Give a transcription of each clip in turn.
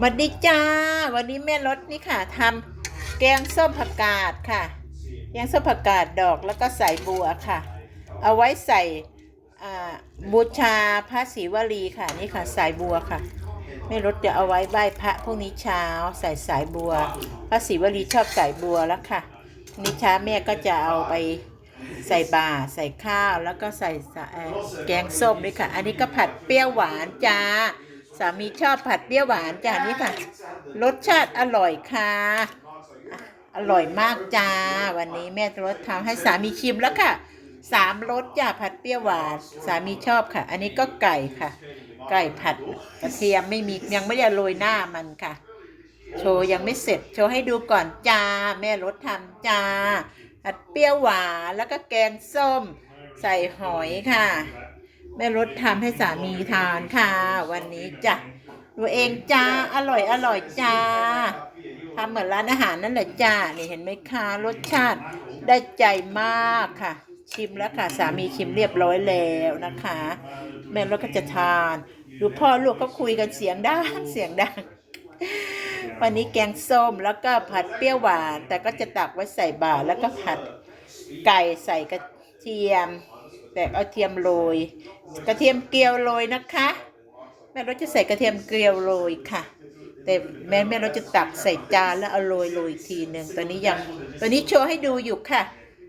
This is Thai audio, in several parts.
สวัสดีจ้า วันนี้แม่รถนี่ค่ะทำแกงส้มผักกาดค่ะ แกงส้มผักกาดดอกแล้วก็ใส่บัวค่ะ เอาไว้ใส่บูชาพระศรีวลีค่ะนี่ค่ะสายบัวค่ะแม่รถจะเอาไว้ไหว้พระพรุ่งนี้เช้าใส่สายบัว พระศรีวลีชอบสายบัวแล้วค่ะนี้เช้าแม่ก็จะเอาไปใส่บาใส่ข้าวแล้วก็ใส่แกงส้มด้วยค่ะ อันนี้ก็ผัดเปรี้ยวหวานจ้า สามีชอบผัดเปรี้ยวหวานจ้านี่ค่ะ รสชาติอร่อยค่ะอะอร่อยมากจ้า วันนี้แม่รสทำให้สามีชิมแล้วค่ะสามรสจ้าผัดเปรี้ยวหวานสามีชอบค่ะ อันนี้ก็ไก่ค่ะ ไก่ผัดกระเทียมไม่มียังไม่ได้โรยหน้ามันค่ะ โชว์ยังไม่เสร็จ โชว์ให้ดูก่อนจ้า แม่รสทำจ้าผัดเปรี้ยวหวานแล้วก็แกงส้ม ใส่หอยค่ะ แม่รสทำให้สามีทานค่ะ วันนี้จ้ะตัวเองจ้าอร่อยอร่อยจ้าทำเหมือนร้านอาหารนั่นแหละจ้านี่เห็นไหมคะรสชาติได้ใจมากค่ะ ชิมแล้วค่ะสามีชิมเรียบร้อยแล้วนะคะ แม่รสก็จะทานดูพ่อลูกก็คุยกันเสียงดังเสียงดังวันนี้แกงส้มแล้วก็ผัดเปรี้ยวหวาน แต่ก็จะตักไว้ใส่บาตรแล้วก็ผัดไก่ใส่กระเทียม แต่เอาเทียมโรย กระเทียมเกลียวโรยนะคะแม่รถจะใส่กระเทียมเกลียวโรยค่ะ แต่แม่แม่รถจะตักใส่จานแล้วเอาโรยโรยอีกทีหนึ่งตอนนี้ยังตอนนี้โชว์ให้ดูอยู่ค่ะ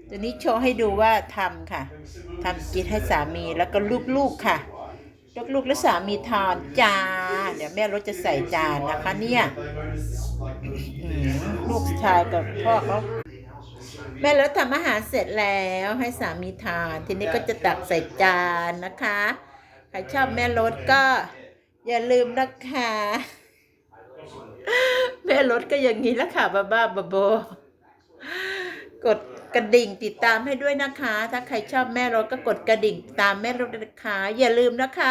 ตัวนี้โชว์ให้ดูว่าทำค่ะทำกินให้สามีแล้วก็ลูกๆค่ะลูกๆและสามีทานจานเดี๋ยวแม่รถจะใส่จานนะคะเนี่ยลูกชายกับพ่อเขา แม่รถทำอาหารเสร็จแล้วให้สามีทาน ทีนี้ก็จะตักใส่จานนะคะ ใครชอบแม่รถก็อย่าลืมนะคะ แม่รถก็อย่างนี้ละค่ะบ้าบ้าบโกดกระดิ่งติดตามให้ด้วยนะคะ ถ้าใครชอบแม่รถก็กดกระดิ่งตามแม่รถนะคะอย่าลืมนะคะ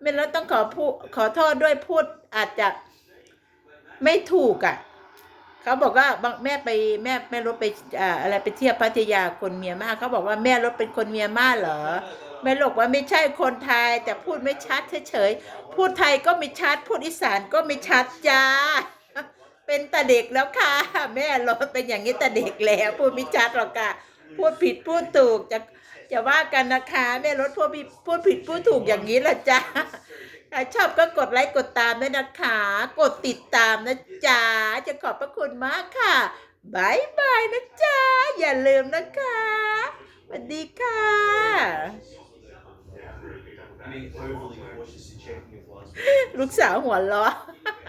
แม่รถต้องขอพูขอโทษด้วยพูดอาจจะไม่ถูกอะ่ะ เขาบอกว่าบางแม่ไปแม่แม่รถไปอ่าอะไรไปเที่ยวพัทยาคนเมียนมาเขาบอกว่าแม่รถเป็นคนเมียนมาเหรอแม่บอกว่าไม่ใช่คนไทย แต่พูดไม่ชัดเฉยๆพูดไทยก็ไม่ชัด พูดอีสานก็ไม่ชัดจ้า เป็นแต่เด็กแล้วค่ะ แม่รถเป็นอย่างนี้แต่เด็กแล้ว พูดไม่ชัดหรอกค่ะ พูดผิดพูดถูกจะจะว่ากันนะคะแม่รถพูดผิดพูดผิดพูดถูกอย่างนี้ละจ้าใครชอบก็กดไลค์กดตามด้วยนะคะ กดติดตามนะจ๊ะจะขอบพระคุณมากค่ะบายบายนะจ๊ะอย่าลืมนะคะสวัสดีค่ะ Being overly cautious in checking your blind spots. ลูกสาวหัวเราะ